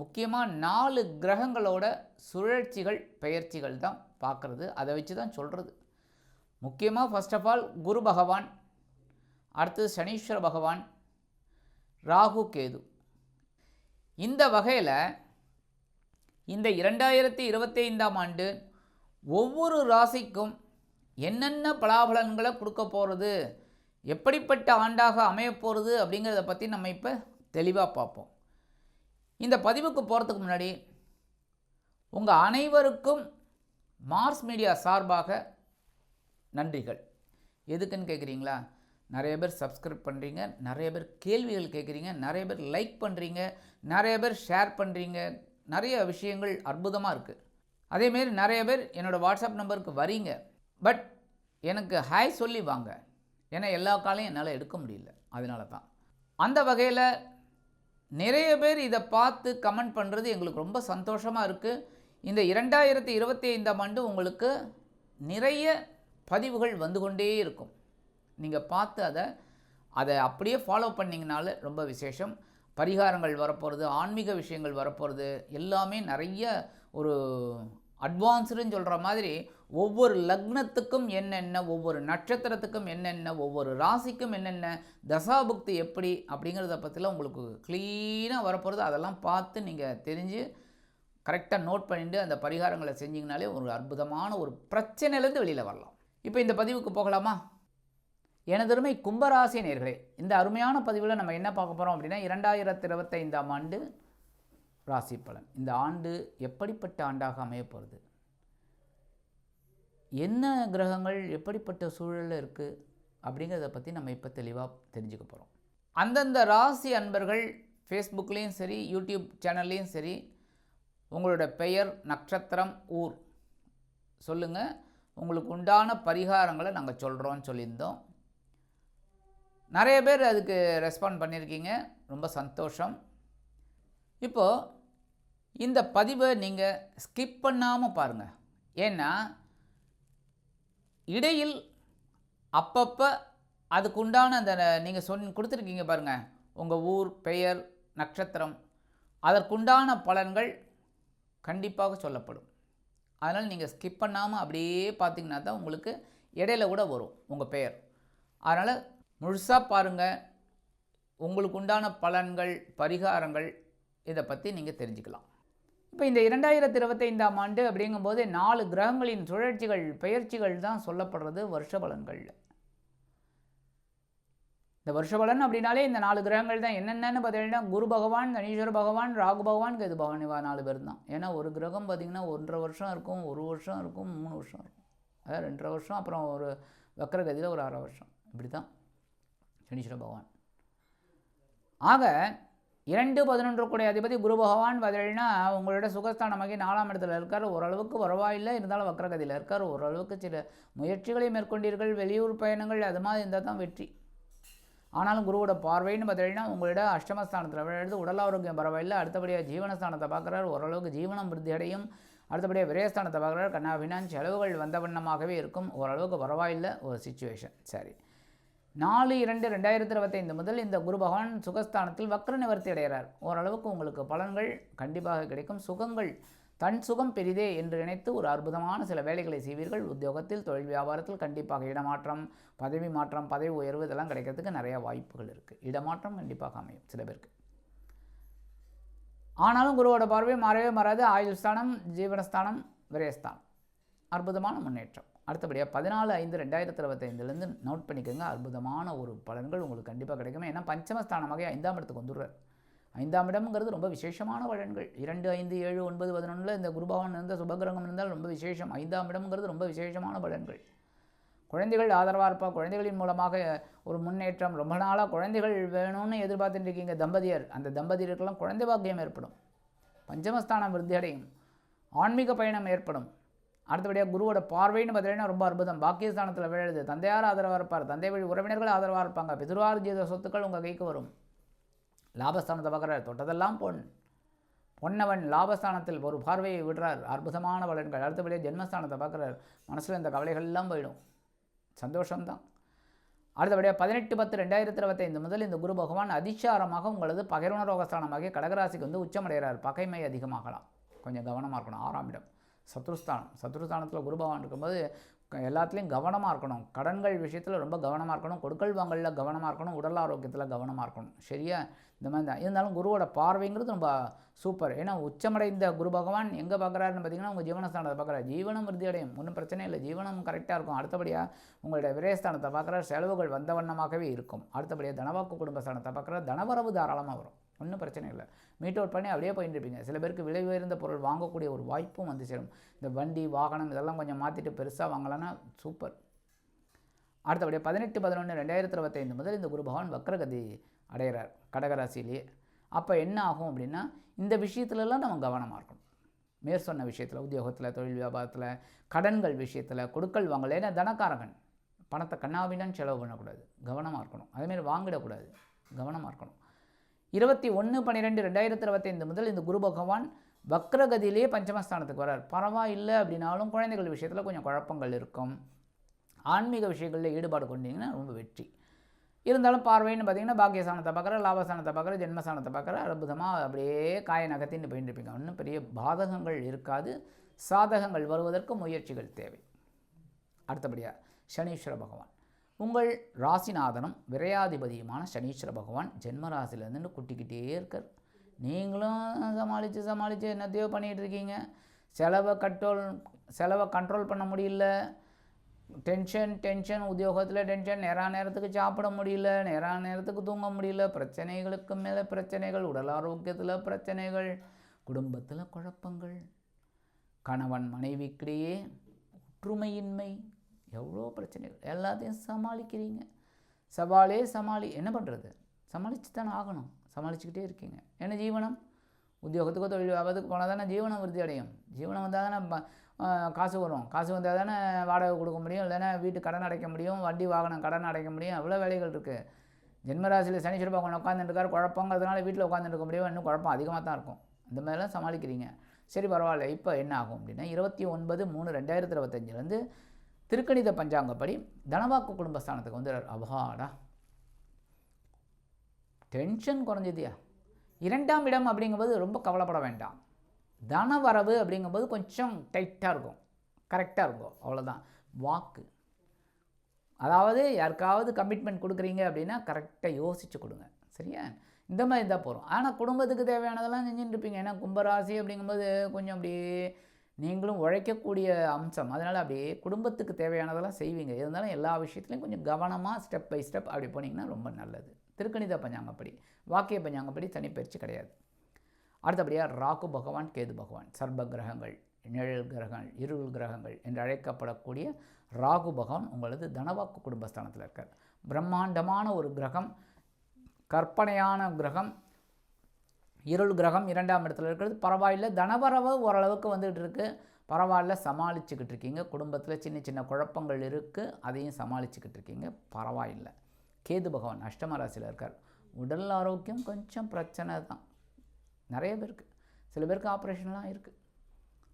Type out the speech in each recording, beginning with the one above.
முக்கியமாக நாலு கிரகங்களோட சுழற்சிகள் பெயர்ச்சிகள் தான் பார்க்குறது. அதை வச்சு தான் சொல்கிறது முக்கியமாக ஃபஸ்ட் ஆஃப் ஆல் குரு பகவான் அடுத்தது சனீஸ்வர பகவான் ராகு கேது. இந்த வகையில் இந்த இரண்டாயிரத்தி இருபத்தி ஐந்தாம் ஆண்டு ஒவ்வொரு ராசிக்கும் என்னென்ன பலாபலன்களை கொடுக்க போகிறது எப்படிப்பட்ட ஆண்டாக அமையப்போகிறது அப்படிங்கிறத பற்றி நம்ம இப்போ தெளிவாக பார்ப்போம். இந்த பதிவுக்கு போகிறதுக்கு முன்னாடி உங்கள் அனைவருக்கும் மார்ஸ் மீடியா சார்பாக நன்றிகள். எதுக்குன்னு கேட்குறீங்களா நிறைய பேர் சப்ஸ்கிரைப் பண்ணுறீங்க நிறைய பேர் கேள்விகள் கேட்குறீங்க நிறைய பேர் லைக் பண்ணுறீங்க நிறைய பேர் ஷேர் பண்ணுறீங்க நிறைய விஷயங்கள் அற்புதமாக இருக்குது அதேமாரி நிறைய பேர் என்னோடய வாட்ஸ்அப் நம்பருக்கு வரீங்க பட் எனக்கு ஹாய் சொல்லி வாங்க. ஏன்னா எல்லா காலையும் என்னால் எடுக்க முடியல. அதனால தான் அந்த வகையில் நிறைய பேர் இதை பார்த்து கமெண்ட் பண்ணுறது எங்களுக்கு ரொம்ப சந்தோஷமாக இருக்குது இந்த இரண்டாயிரத்தி இருபத்தி ஐந்தாம் ஆண்டு உங்களுக்கு நிறைய பதிவுகள் வந்து கொண்டே இருக்கும். நீங்கள் பார்த்து அதை அதை அப்படியே ஃபாலோ பண்ணிங்கனால ரொம்ப விசேஷம். பரிகாரங்கள் வரப்போகிறது ஆன்மீக விஷயங்கள் வரப்போகிறது எல்லாமே நிறைய ஒரு அட்வான்ஸ்டுன்னு சொல்கிற மாதிரி ஒவ்வொரு லக்னத்துக்கும் என்னென்ன ஒவ்வொரு நட்சத்திரத்துக்கும் என்னென்ன ஒவ்வொரு ராசிக்கும் என்னென்ன தசாபுக்தி எப்படி அப்படிங்கிறத பற்றிலாம் உங்களுக்கு க்ளீனாக வரப்போகிறது அதெல்லாம் பார்த்து நீங்கள் தெரிஞ்சு கரெக்டாக நோட் பண்ணிட்டு அந்த பரிகாரங்களை செஞ்சிங்கனாலே ஒரு அற்புதமான ஒரு பிரச்சனையிலேருந்து வெளியில் வரலாம். இப்போ இந்த பதிவுக்கு போகலாமா? எனதருமை கும்பராசி நேர்களே இந்த அருமையான பதிவில் நம்ம என்ன பார்க்க போகிறோம் அப்படின்னா இரண்டாயிரத்தி இருபத்தைந்தாம் ஆண்டு ராசி பலன் இந்த ஆண்டு எப்படிப்பட்ட ஆண்டாக அமையப்போகிறது என்ன கிரகங்கள் எப்படிப்பட்ட சூழலில் இருக்குது அப்படிங்கிறத பற்றி நம்ம இப்போ தெளிவாக தெரிஞ்சுக்க போகிறோம் அந்தந்த ராசி அன்பர்கள் ஃபேஸ்புக்லேயும் சரி யூடியூப் சேனல்லையும் சரி உங்களோட பெயர் நட்சத்திரம் ஊர். சொல்லுங்கள் உங்களுக்கு உண்டான பரிகாரங்களை நாங்கள் சொல்கிறோன்னு சொல்லியிருந்தோம். நிறைய பேர் அதுக்கு ரெஸ்பாண்ட் பண்ணியிருக்கீங்க. ரொம்ப சந்தோஷம். இப்போது இந்த பதிவை நீங்கள் ஸ்கிப் பண்ணாமல் பாருங்கள் ஏன்னா இடையில் அப்பப்போ அதுக்குண்டான அந்த நீங்கள் சொன் கொடுத்துருக்கீங்க பாருங்கள் உங்கள் ஊர் பெயர் நட்சத்திரம் அதற்குண்டான பலன்கள் கண்டிப்பாக சொல்லப்படும். அதனால் நீங்கள் ஸ்கிப் பண்ணாமல் அப்படியே பார்த்தீங்கன்னா தான் உங்களுக்கு இடையில கூட வரும் உங்கள் பெயர். அதனால் முழுசாக பாருங்கள் உங்களுக்கு உண்டான பலன்கள் பரிகாரங்கள் இதை பற்றி நீங்கள் தெரிஞ்சுக்கலாம். இப்போ இந்த இரண்டாயிரத்தி இருபத்தைந்தாம் ஆண்டு அப்படிங்கும்போது நாலு கிரகங்களின் சுழற்சிகள் பெயர்ச்சிகள் தான் சொல்லப்படுறது வருஷ பலன்கள் இந்த வருஷ பலன் அப்படின்னாலே இந்த நாலு கிரகங்கள் தான். என்னென்னு பார்த்தீங்கன்னா குரு பகவான் தனீஸ்வர பகவான் ராகு பகவான் கேது பகவான் இவா நாலு பேர் தான். ஏன்னா ஒரு கிரகம் பார்த்திங்கன்னா ஒன்றரை வருஷம் இருக்கும் ஒரு வருஷம் இருக்கும் மூணு வருஷம் இருக்கும். அதாவது ரெண்டரை வருஷம் அப்புறம் ஒரு வக்கரகதியில் ஒரு அரை வருஷம். இப்படி தான் சனீஸ்வர பகவான். ஆக இரண்டு பதினொன்று கூடிய அதிபதி குரு பகவான் பார்த்தீங்கன்னா உங்களோட சுகஸ்தானமாகி நாலாம் இடத்துல இருக்கார். ஓரளவுக்கு பரவாயில்லை. இருந்தாலும் வக்கரகதியில் இருக்கார். ஓரளவுக்கு சில முயற்சிகளை மேற்கொண்டீர்கள். வெளியூர் பயணங்கள் அது மாதிரி இருந்தால் தான் வெற்றி. ஆனாலும் குருவோட பார்வைன்னு பார்த்தீங்கன்னா உங்களோட அஷ்டமஸ்தானத்தில் விழுந்து உடல் ஆரோக்கியம் பரவாயில்லை. அடுத்தபடியாக ஜீவனஸ்தானத்தை பார்க்குறாரு. ஓரளவுக்கு ஜீவனம் விருத்தி அடையும். அடுத்தபடியாக விரயஸ்தானத்தை பார்க்குறாரு. கண்ணா வினான் செலவுகள் வந்த வண்ணமாகவே இருக்கும். ஓரளவுக்கு பரவாயில்லை. ஒரு சுச்சுவேஷன் சரி. நாலு இரண்டு ரெண்டாயிரத்தி இருபத்தைந்து முதல் இந்த குரு பகவான் சுகஸ்தானத்தில் வக்ர நிவர்த்தி அடைகிறார். ஓரளவுக்கு உங்களுக்கு பலன்கள் கண்டிப்பாக கிடைக்கும். சுகங்கள் தன் சுகம் பெரிதே என்று நினைத்து ஒரு அற்புதமான சில வேலைகளை செய்வீர்கள். உத்தியோகத்தில் தொழில் வியாபாரத்தில் கண்டிப்பாக இடமாற்றம் பதவி மாற்றம் பதவி உயர்வு இதெல்லாம் கிடைக்கிறதுக்கு நிறைய வாய்ப்புகள் இருக்குது இடமாற்றம் கண்டிப்பாக அமையும் சில பேருக்கு. ஆனாலும் குருவோட பார்வை மாறவே மாறாது. ஆயுள் ஸ்தானம் ஜீவனஸ்தானம் விரயஸ்தானம். அற்புதமான முன்னேற்றம். அடுத்தபடியாக பதினாலு ஐந்து ரெண்டாயிரத்தி இருபத்தைந்துலேருந்து நோட் பண்ணிக்கோங்க. அற்புதமான ஒரு பலன்கள் உங்களுக்கு கண்டிப்பாக கிடைக்கும். ஏன்னா பஞ்சமஸ்தானமாக ஐந்தாம் இடத்துக்கு வந்துடுறார். ஐந்தாம் இடம்ங்கிறது ரொம்ப விசேஷமான பலன்கள். இரண்டு ஐந்து ஏழு ஒன்பது பதினொன்றில் இந்த குருபவன் இருந்த சுபகிரகம் இருந்தால் ரொம்ப விசேஷம். ஐந்தாம் இடம்ங்கிறது ரொம்ப விசேஷமான பலன்கள். குழந்தைகள் ஆதரவாக இருப்பாள் குழந்தைகளின் மூலமாக ஒரு முன்னேற்றம். ரொம்ப நாளாக குழந்தைகள் வேணும்னு எதிர்பார்த்துட்டு இருக்கீங்க தம்பதியர். அந்த தம்பதியருக்கெல்லாம் குழந்தை பாக்கியம் ஏற்படும். பஞ்சமஸ்தானம் விருத்தி அடையும். ஆன்மீக பயணம் ஏற்படும். அடுத்தபடியாக குருவோட பார்வைன்னு பார்த்தீங்கன்னா ரொம்ப அற்புதம். பாக்கியஸ்தானத்தில் விழுது. தந்தையார் ஆதரவாக இருப்பார். தந்தை வழி உறவினர்கள் ஆதரவாக இருப்பாங்க. பிதுரார்ஜித சொத்துக்கள் உங்கள் கைக்கு வரும். லாபஸ்தானத்தை பார்க்குறார். தொட்டதெல்லாம் பொன். பொன்னவன் லாபஸ்தானத்தில் ஒரு பார்வையை விடுறார். அற்புதமான பலன்கள். அடுத்தபடியாக ஜென்மஸ்தானத்தை பார்க்குறார். மனசில் இந்த கவலைகள் எல்லாம் போயிடும். சந்தோஷம்தான். அடுத்தபடியாக பதினெட்டு பத்து ரெண்டாயிரத்தி இருபத்தைந்து முதல் இந்த குரு பகவான் அதிசாரமாக உங்களது பகிர்வுணரோகஸ்தானமாகி கடகராசிக்கு வந்து உச்சமடைகிறார். பகைமை அதிகமாகலாம். கொஞ்சம் கவனமாக இருக்கணும். ஆறாம் இடம். சத்ருஸ்தானம். சத்ருஸ்தானத்தில் குருபகவான் இருக்கும்போது எல்லாத்துலேயும் கவனமாக இருக்கணும். கடன்கள் விஷயத்தில் ரொம்ப கவனமாக இருக்கணும். கொடுக்கல் வாங்கலில் கவனமாக இருக்கணும். உடல் ஆரோக்கியத்தில் கவனமாக இருக்கணும். சரியா? இந்த மாதிரி தான். இருந்தாலும் குருவோட பார்வைங்கிறது ரொம்ப சூப்பர். ஏன்னா உச்சமடைந்த குரு பகவான் எங்கே பார்க்குறாருன்னு பார்த்தீங்கன்னா உங்கள் ஜீவனஸ்தானத்தை பார்க்குறாரு. ஜீவனம் விருதி அடையும். ஒன்றும் பிரச்சனை இல்லை. ஜீவனம் கரெக்டாக இருக்கும். அடுத்தபடியாக உங்களுடைய விரயஸ்தானத்தை பார்க்குற செலவுகள் வந்த வண்ணமாகவே இருக்கும். அடுத்தபடியாக தனவாக்கு குடும்பஸ்தானத்தை பார்க்குற தனவரவு தாராளமாக வரும். ஒன்றும் பிரச்சனை இல்லை. மீட் அவுட் பண்ணி அப்படியே போயிட்டு இருப்பீங்க. சில பேருக்கு விலை உயர்ந்த பொருள் வாங்கக்கூடிய ஒரு வாய்ப்பும் வந்து சேரும். இந்த வண்டி வாகனம் இதெல்லாம் கொஞ்சம் மாற்றிட்டு பெருசாக வாங்கலான்னா சூப்பர் அடுத்தபடியாக பதினெட்டு பதினொன்று ரெண்டாயிரத்தி இருபத்தைந்து முதல் இந்த குரு பகவான் வக்ரகதி அடைகிறார் கடகராசிலேயே அப்போ என்ன ஆகும் அப்படின்னா இந்த விஷயத்துலலாம் நம்ம கவனமாக இருக்கணும். மேற் சொன்ன விஷயத்தில் உத்தியோகத்தில் தொழில் வியாபாரத்தில் கடன்கள் விஷயத்தில் கொடுக்கல் வாங்கல் ஏன்னா தனக்காரகன். பணத்தை கண்ணாபின்னான்னு செலவு பண்ணக்கூடாது. கவனமாக இருக்கணும். அதேமாரி வாங்கிடக்கூடாது. கவனமாக இருக்கணும். இருபத்தி ஒன்று பன்னிரெண்டு ரெண்டாயிரத்தி இருபத்தைந்து முதல் இந்த குரு பகவான் வக்ரகதியிலே பஞ்சமஸ்தானத்துக்கு வரார். பரவாயில்லை அப்படின்னாலும் குழந்தைகள் விஷயத்தில் கொஞ்சம் குழப்பங்கள் இருக்கும். ஆன்மீக விஷயங்களில் ஈடுபாடு கொண்டீங்கன்னா ரொம்ப வெற்றி. இருந்தாலும் பார்வைன்னு பார்த்தீங்கன்னா பாக்கியஸ்தானத்தை பார்க்குற லாபஸ்தானத்தை பார்க்குற ஜென்மஸ்தானத்தை பார்க்குற அற்புதமாக அப்படியே காய நகத்தின்னு போயிட்டு இருப்பீங்க. ஒன்றும் பெரிய பாதகங்கள் இருக்காது. சாதகங்கள் வருவதற்கு முயற்சிகள் தேவை. அடுத்தபடியாக சனீஸ்வர பகவான். உங்கள் ராசிநாதனும் விரையாதிபதியுமான சனீஸ்வர பகவான் ஜென்ம ராசிலேருந்து குட்டிக்கிட்டே இருக்கார். நீங்களும் சமாளித்து சமாளித்து என்னத்தையோ பண்ணிகிட்டு இருக்கீங்க. செலவை கண்ட்ரோல் செலவை கண்ட்ரோல் பண்ண முடியல. டென்ஷன் டென்ஷன் உத்தியோகத்தில் டென்ஷன் நேரா நேரத்துக்கு சாப்பிட முடியல நேரா நேரத்துக்கு தூங்க முடியல. பிரச்சனைகளுக்கு மேலே பிரச்சனைகள் உடல் ஆரோக்கியத்தில் பிரச்சனைகள் குடும்பத்தில் குழப்பங்கள் கணவன் மனைவிக்கிடையே ஒற்றுமையின்மை எவ்வளோ பிரச்சனைகள்? எல்லாத்தையும் சமாளிக்கிறீங்க. சவாலே சமாளி என்ன பண்ணுறது சமாளித்து தானே ஆகணும். சமாளிச்சுக்கிட்டே இருக்கீங்க. என்ன ஜீவனம்? உத்தியோகத்துக்கோ தொழில் வியாபாரத்துக்கு போனால் தானே ஜீவனம் விருத்தி அடையும். ஜீவனம் வந்தால் தானே காசு வரும். காசு வந்தால் தானே வாடகை கொடுக்க முடியும். இல்லைன்னா வீட்டு கடன் அடைக்க முடியும். வண்டி வாகனம் கடன் அடைக்க முடியும். அவ்வளோ வேலைகள் இருக்குது ஜென்மராசியில் சனீஸ்வர பகவான் உட்காந்துருக்காரு குழப்பங்கிறதுனால வீட்டில் உட்காந்துருக்க இருக்க முடியும். இன்னும் குழப்பம் அதிகமாக தான் இருக்கும். இந்த மாதிரிலாம் சமாளிக்கிறீங்க. சரி பரவாயில்ல. இப்போ என்ன ஆகும் அப்படின்னா இருபத்தி ஒன்பது மூணு ரெண்டாயிரத்தி இருபத்தஞ்சிலேருந்து திருக்கணித பஞ்சாங்கப்படி தனவாக்கு குடும்பஸ்தானத்துக்கு வந்து அபாடா டென்ஷன் குறைஞ்சதியா இரண்டாம் இடம் அப்படிங்கும்போது ரொம்ப கவலைப்பட வேண்டாம். தன வரவு அப்படிங்கும்போது கொஞ்சம் டைட்டாக இருக்கும். கரெக்டாக இருக்கும். அவ்வளோதான் வாக்கு. அதாவது யாருக்காவது கமிட்மெண்ட் கொடுக்குறீங்க அப்படின்னா கரெக்டாக யோசிச்சு கொடுங்க. சரியா? இந்த மாதிரி இருந்தால் போகிறோம் ஆனால் குடும்பத்துக்கு தேவையானதெல்லாம் செஞ்சுட்டு இருப்பீங்க. ஏன்னா கும்பராசி அப்படிங்கும்போது கொஞ்சம் அப்படியே நீங்களும் உழைக்கக்கூடிய அம்சம். அதனால் அப்படியே குடும்பத்துக்கு தேவையானதெல்லாம் செய்வீங்க. இருந்தாலும் எல்லா விஷயத்துலையும் கொஞ்சம் கவனமாக ஸ்டெப் பை ஸ்டெப் அப்படி போனீங்கன்னா ரொம்ப நல்லது. திருக்கணித பஞ்சாங்கப்படி வாக்கிய பஞ்சாங்கப்படி தனிப்பயிற்சி கிடையாது. அடுத்தபடியாக ராகு பகவான் கேது பகவான் சர்ப கிரகங்கள் நிழல் கிரகங்கள் இருள் கிரகங்கள் என்று அழைக்கப்படக்கூடிய ராகு பகவான் உங்களது தனவாக்கு குடும்பஸ்தானத்தில் இருக்கார். பிரம்மாண்டமான ஒரு கிரகம் கற்பனையான கிரகம் இருள் கிரகம் இரண்டாம் இடத்துல இருக்கிறது. பரவாயில்ல. தனவரவு ஓரளவுக்கு வந்துகிட்டு இருக்குது பரவாயில்ல. சமாளிச்சுக்கிட்டு இருக்கீங்க. குடும்பத்தில் சின்ன சின்ன குழப்பங்கள் இருக்குது அதையும் சமாளிச்சுக்கிட்டு இருக்கீங்க. பரவாயில்லை. கேது பகவான் அஷ்டம ராசியில் இருக்கார். உடல் ஆரோக்கியம் கொஞ்சம் பிரச்சனை தான். நிறைய பேருக்கு. சில பேருக்கு ஆப்ரேஷன்லாம் இருக்குது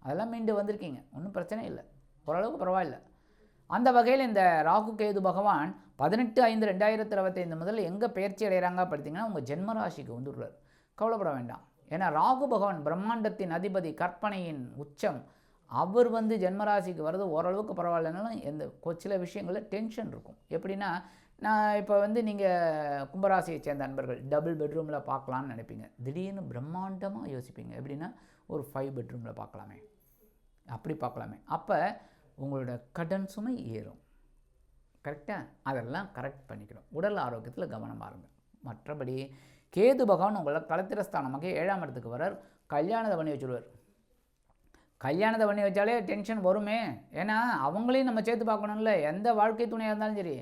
அதெல்லாம் மீண்டு வந்திருக்கீங்க. ஒன்றும் பிரச்சனை இல்லை. ஓரளவுக்கு பரவாயில்ல. அந்த வகையில் இந்த ராகு கேது பகவான் பதினெட்டு ஐந்து ரெண்டாயிரத்தி இருபத்தைந்து முதல் எங்கே பயிற்சி அடைகிறாங்க பார்த்தீங்கன்னா உங்கள் ஜென்மராசிக்கு வந்துடுறார். கவலைப்பட வேண்டாம். ஏன்னா ராகு பகவான் பிரம்மாண்டத்தின் அதிபதி கற்பனையின் உச்சம். அவர் வந்து ஜென்மராசிக்கு வர்றது ஓரளவுக்கு பரவாயில்லனாலும் எந்த சில விஷயங்களில் டென்ஷன் இருக்கும். எப்படின்னா நான் இப்போ வந்து நீங்கள் கும்பராசியை சேர்ந்த நண்பர்கள் டபுள் பெட்ரூமில் பார்க்கலான்னு நினைப்பீங்க. திடீர்னு பிரம்மாண்டமாக யோசிப்பீங்க. எப்படின்னா ஒரு ஃபைவ் பெட்ரூமில் பார்க்கலாமே. அப்படி பார்க்கலாமே. அப்போ உங்களோட கடன் சுமை ஏறும். கரெக்டாக அதெல்லாம் கரெக்ட் பண்ணிக்கணும். உடல் ஆரோக்கியத்தில் கவனமாக இருங்க. மற்றபடி கேது பகவான் உங்களை கலத்திரஸ்தானமாக ஏழாம் இடத்துக்கு வரார் கல்யாணத்தை பண்ணி வச்சுருவார். கல்யாணத்தை பண்ணி வச்சாலே டென்ஷன் வருமே. ஏன்னா அவங்களையும் நம்ம சேர்த்து பார்க்கணும்ல. எந்த வாழ்க்கை துணையாக இருந்தாலும் சரி.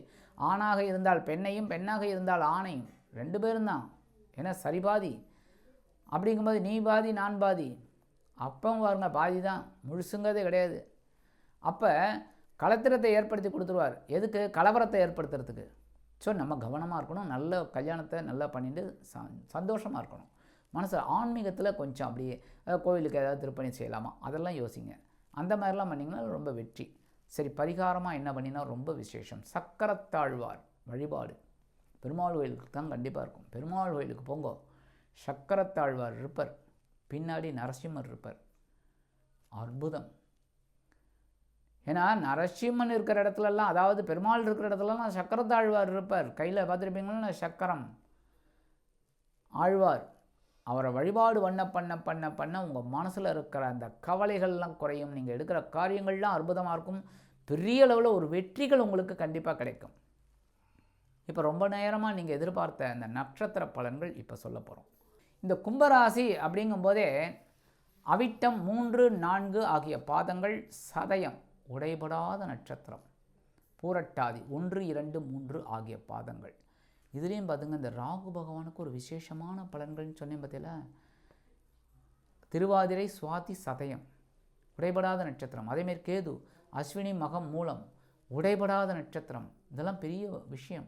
ஆணாக இருந்தால் பெண்ணையும் பெண்ணாக இருந்தால் ஆணையும். ரெண்டு பேரும் தான். ஏன்னா சரி பாதி. அப்படிங்கும்போது நீ பாதி நான் பாதி. அப்பவும் பாருங்க பாதி தான். முழுசுங்கிறதே கிடையாது. அப்போ கலத்திரத்தை ஏற்படுத்தி கொடுத்துருவார். எதுக்கு? கலவரத்தை ஏற்படுத்துறதுக்கு. ஸோ நம்ம கவனமாக இருக்கணும் நல்ல கல்யாணத்தை நல்லா பண்ணிட்டு ச சந்தோஷமாக இருக்கணும். மனசில் ஆன்மீகத்தில் கொஞ்சம் அப்படியே கோவிலுக்கு கோயிலுக்கு ஏதாவது திருப்பணி செய்யலாமா? அதெல்லாம் யோசிங்க. அந்த மாதிரிலாம் பண்ணிங்கன்னா ரொம்ப வெற்றி. சரி பரிகாரமாக என்ன பண்ணினா ரொம்ப விசேஷம். சக்கரத்தாழ்வார் வழிபாடு. பெருமாள் கோயிலுக்கு தான் கண்டிப்பாக இருக்கும். பெருமாள் கோயிலுக்கு போங்க. சக்கரத்தாழ்வார் இருப்பர். பின்னாடி நரசிம்மர் இருப்பர். அற்புதம். ஏன்னா நரசிம்மன் இருக்கிற இடத்துலலாம் அதாவது பெருமாள் இருக்கிற இடத்துலலாம் சக்கரத்தாழ்வார் இருப்பார். கையில் பார்த்துருப்பீங்களா? சக்கரம். ஆழ்வார். அவரை வழிபாடு பண்ண பண்ண பண்ண பண்ண உங்கள் மனசில் இருக்கிற அந்த கவலைகள்லாம் குறையும். நீங்கள் எடுக்கிற காரியங்கள்லாம் அற்புதமாக இருக்கும். பெரிய அளவில் ஒரு வெற்றிகள் உங்களுக்கு கண்டிப்பாக கிடைக்கும். இப்போ ரொம்ப நேரமாக நீங்கள் எதிர்பார்த்த அந்த நட்சத்திர பலன்கள் இப்போ சொல்ல போகிறோம் இந்த கும்பராசி அப்படிங்கும்போதே அவிட்டம் மூன்று நான்கு ஆகிய பாதங்கள் சதயம். உடைபடாத நட்சத்திரம். பூரட்டாதி ஒன்று இரண்டு மூன்று ஆகிய பாதங்கள். இதுலேயும் பார்த்துங்க இந்த ராகு பகவானுக்கு ஒரு விசேஷமான பலன்கள்னு சொன்னேன் பார்த்தீங்களா திருவாதிரை சுவாதி சதயம். உடைபடாத நட்சத்திரம். அதேமாரி கேது அஸ்வினி மகம் மூலம் உடைபடாத நட்சத்திரம். இதெல்லாம் பெரிய விஷயம்.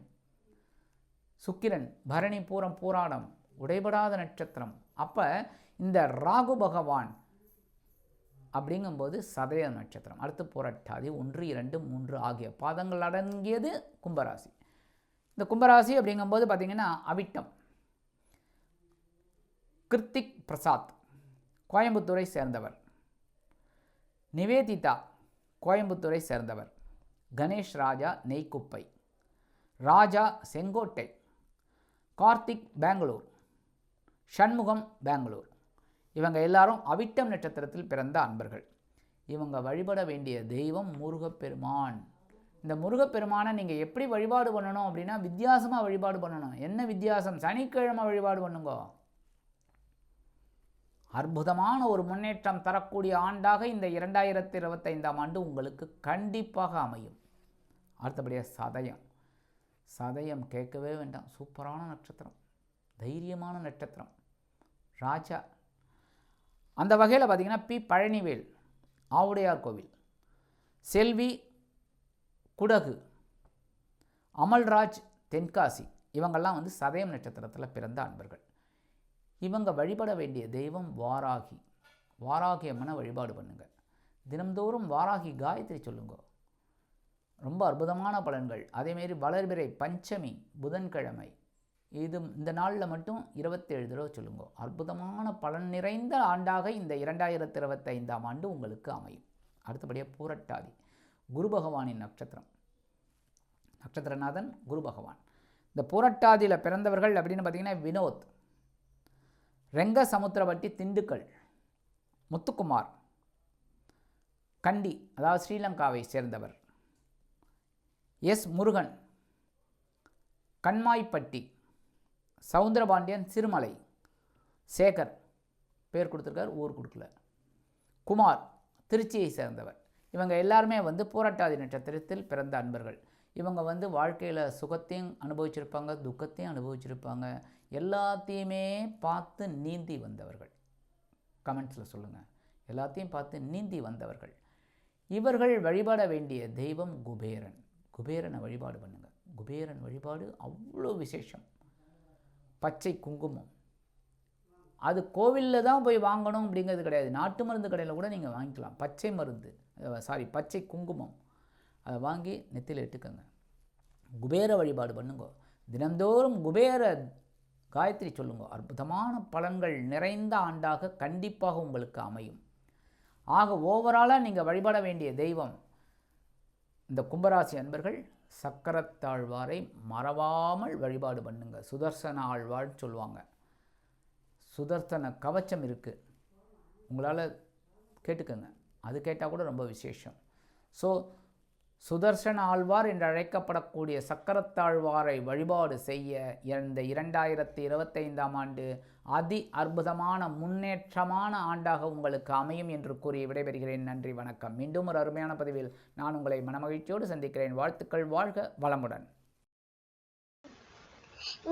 சுக்கிரன் பரணி பூரம் பூராடம் உடைபடாத நட்சத்திரம். அப்போ இந்த ராகு பகவான் அப்படிங்கும்போது சதய நட்சத்திரம். அடுத்து புரட்டாதி ஒன்று இரண்டு மூன்று ஆகிய பாதங்கள் அடங்கியது கும்பராசி. இந்த கும்பராசி அப்படிங்கும்போது பார்த்திங்கன்னா அவிட்டம் கிருத்திக் பிரசாத் கோயம்புத்தூரை சேர்ந்தவர். நிவேதிதா கோயம்புத்தூரை சேர்ந்தவர். கணேஷ் ராஜா நெய்க்குப்பை ராஜா செங்கோட்டை. கார்த்திக் பெங்களூர். ஷண்முகம் பெங்களூர். இவங்க எல்லாரும் அவிட்டம் நட்சத்திரத்தில் பிறந்த அன்பர்கள். இவங்க வழிபட வேண்டிய தெய்வம் முருகப்பெருமான். இந்த முருகப்பெருமானை நீங்கள் எப்படி வழிபாடு பண்ணணும் அப்படின்னா வித்தியாசமாக வழிபாடு பண்ணணும். என்ன வித்தியாசம்? சனிக்கிழமை வழிபாடு பண்ணுங்க. அற்புதமான ஒரு முன்னேற்றம் தரக்கூடிய ஆண்டாக இந்த இரண்டாயிரத்தி இருபத்தைந்தாம் ஆண்டு உங்களுக்கு கண்டிப்பாக அமையும். அடுத்தபடியாக சதயம். சதயம் கேட்கவே வேண்டாம். சூப்பரான நட்சத்திரம். தைரியமான நட்சத்திரம். ராஜா அந்த வகையில் பார்த்திங்கன்னா பி. பழனிவேல் ஆவுடையார் கோவில். செல்வி குடகு அமல்ராஜ் தென்காசி இவங்கெல்லாம் வந்து சதயம் நட்சத்திரத்தில் பிறந்த அன்பர்கள். இவங்க வழிபட வேண்டிய தெய்வம் வாராகி. வாராகி அம்மனை வழிபாடு பண்ணுங்கள் தினம்தோறும் வாராகி காயத்ரி சொல்லுங்க. ரொம்ப அற்புதமான பலன்கள். அதேமாரி வளர்பிறை பஞ்சமி புதன்கிழமை இது இந்த நாளில் மட்டும் இருபத்தேழு தடவை சொல்லுங்க. அற்புதமான பலன் நிறைந்த ஆண்டாக இந்த இரண்டாயிரத்தி இருபத்தைந்தாம் ஆண்டு உங்களுக்கு அமையும். அடுத்தபடியாக பூரட்டாதி குரு பகவானின் நட்சத்திரம். நட்சத்திரநாதன் குரு பகவான். இந்த பூரட்டாதியில் பிறந்தவர்கள் அப்படின்னு பார்த்தீங்கன்னா வினோத் ரெங்க சமுத்திரவட்டி திண்டுக்கல் முத்துக்குமார் கண்டி அதாவது ஸ்ரீலங்காவை சேர்ந்தவர். எஸ் முருகன் கண்மாய்ப்பட்டி சவுந்தரபாண்டியன் சிறுமலை. சேகர் பேர் கொடுத்துருக்கார் ஊர் கொடுக்கல. குமார் திருச்சியை சேர்ந்தவர். இவங்க எல்லாருமே வந்து பூரட்டாதி நட்சத்திரத்தில் பிறந்த அன்பர்கள். இவங்க வந்து வாழ்க்கையில் சுகத்தையும் அனுபவிச்சிருப்பாங்க துக்கத்தையும் அனுபவிச்சிருப்பாங்க. எல்லாத்தையுமே பார்த்து நீந்தி வந்தவர்கள். கமெண்ட்ஸில் சொல்லுங்கள் எல்லாத்தையும் பார்த்து நீந்தி வந்தவர்கள். இவர்கள் வழிபட வேண்டிய தெய்வம் குபேரன். குபேரனை வழிபாடு பண்ணுங்கள் குபேரன் வழிபாடு அவ்வளோ விசேஷம். பச்சை குங்குமம். அது கோவிலில் தான் போய் வாங்கணும் அப்படிங்கிறது கிடையாது. நாட்டு மருந்து கடையில் கூட நீங்கள் வாங்கிக்கலாம். பச்சை மருந்து. சாரி பச்சை குங்குமம். அதை வாங்கி நெத்தியில் இட்டுக்கோங்க. குபேர வழிபாடு பண்ணுங்க. தினந்தோறும் குபேர காயத்ரி சொல்லுங்க. அற்புதமான பலன்கள் நிறைந்த ஆண்டாக கண்டிப்பாக உங்களுக்கு அமையும். ஆக ஓவராலாக நீங்கள் வழிபட வேண்டிய தெய்வம் இந்த கும்பராசி அன்பர்கள் சக்கரத்தாழ்வாரை மறவாமல் வழிபாடு பண்ணுங்க. சுதர்சன ஆழ்வார்னு சொல்லுவாங்க. சுதர்சன கவச்சம் இருக்குது உங்களால் கேட்டுக்கோங்க. அது கேட்டால் கூட ரொம்ப விசேஷம். ஸோ சுதர்சன ஆழ்வார் என்று அழைக்கப்படக்கூடிய சக்கரத்தாழ்வாரை வழிபாடு செய்ய இந்த இரண்டாயிரத்தி இருபத்தைந்தாம் ஆண்டு அதி அற்புதமான முன்னேற்றமான ஆண்டாக உங்களுக்கு அமையும் என்று கூறி விடைபெறுகிறேன். நன்றி வணக்கம். மீண்டும் ஒரு அருமையான பதிவில் நான் உங்களை மனமகிழ்ச்சியோடு சந்திக்கிறேன். வாழ்த்துக்கள் வாழ்க வளமுடன்.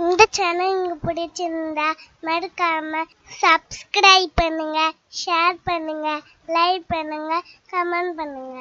இந்த சேனல் உங்களுக்கு பிடிச்சிருந்தா மறக்காம சப்ஸ்கிரைப் பண்ணுங்க ஷேர் பண்ணுங்க லைக் பண்ணுங்க கமெண்ட் பண்ணுங்க.